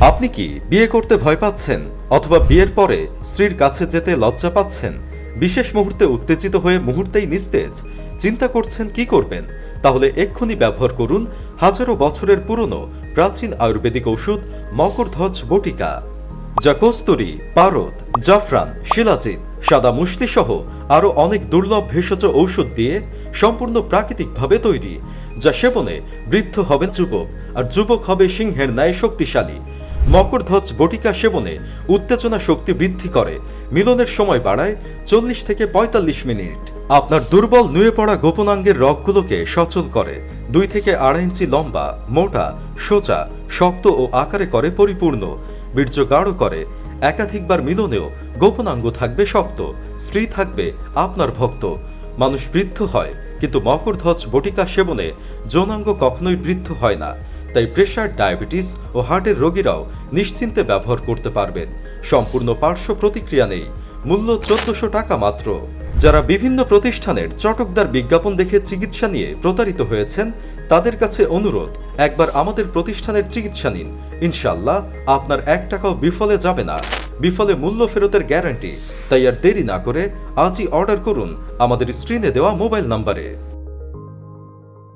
আপনি কি বিয়ে করতে ভয় পাচ্ছেন অথবা বিয়ের পরে স্ত্রীর কাছে যেতে লজ্জা পাচ্ছেন? বিশেষ মুহূর্তে উত্তেজিত হয়ে মুহূর্তেই নিস্তেজ। চিন্তা করছেন কি করবেন? তাহলে এক্ষুনি ব্যবহার করুন হাজারো বছরের পুরনো প্রাচীন আয়ুর্বেদিক ওষুধ মকরধ্বজ বটিকা। যা কস্তুরী পারদ জাফরান, শিলাজিৎ, সাদা মুসলি সহ আরও অনেক দুর্লভ ভেষজ ঔষধ দিয়ে সম্পূর্ণ প্রাকৃতিকভাবে তৈরি, যা সেবনে বৃদ্ধ হবেন যুবক, আর যুবক হবে সিংহের ন্যায় শক্তিশালী মকরধ্বজ বটিকা সেবনে উত্তেজনা শক্তি বৃদ্ধি করে। মিলনের সময় বাড়ায় চল্লিশ থেকে পঁয়তাল্লিশ মিনিট। আপনার দুর্বল নুয়ে পড়া গোপনাঙ্গের রগগুলোকে সচল করে। দুই থেকে আড়াই ইঞ্চি লম্বা, মোটা, সোজা, শক্ত ও আকারে করে পরিপূর্ণ। বীর্য গাঢ় করে। একাধিকবার মিলনেও গোপনাঙ্গ থাকবে শক্ত। স্ত্রী থাকবে আপনার ভক্ত। মানুষ বৃদ্ধ হয়, কিন্তু মকরধ্বজ বটিকা সেবনে যৌনাঙ্গ কখনোই বৃদ্ধ হয় না। তাই প্রেশার ডায়াবেটিস ও হার্টের রোগীরাও নিশ্চিন্তে ব্যবহার করতে পারবেন। সম্পূর্ণ পার্শ্ব প্রতিক্রিয়া নেই। মূল্য চোদ্দশো টাকা মাত্র। যারা বিভিন্ন প্রতিষ্ঠানের চটকদার বিজ্ঞাপন দেখে চিকিৎসা নিয়ে প্রতারিত হয়েছেন, তাদের কাছে অনুরোধ, একবার আমাদের প্রতিষ্ঠানের চিকিৎসা নিন। ইনশাল্লাহ আপনার এক টাকাও বিফলে যাবে না। বিফলে মূল্য ফেরতের গ্যারান্টি। তাই আর দেরি না করে, আজই অর্ডার করুন আমাদের স্ক্রিনে দেওয়া মোবাইল নম্বরে।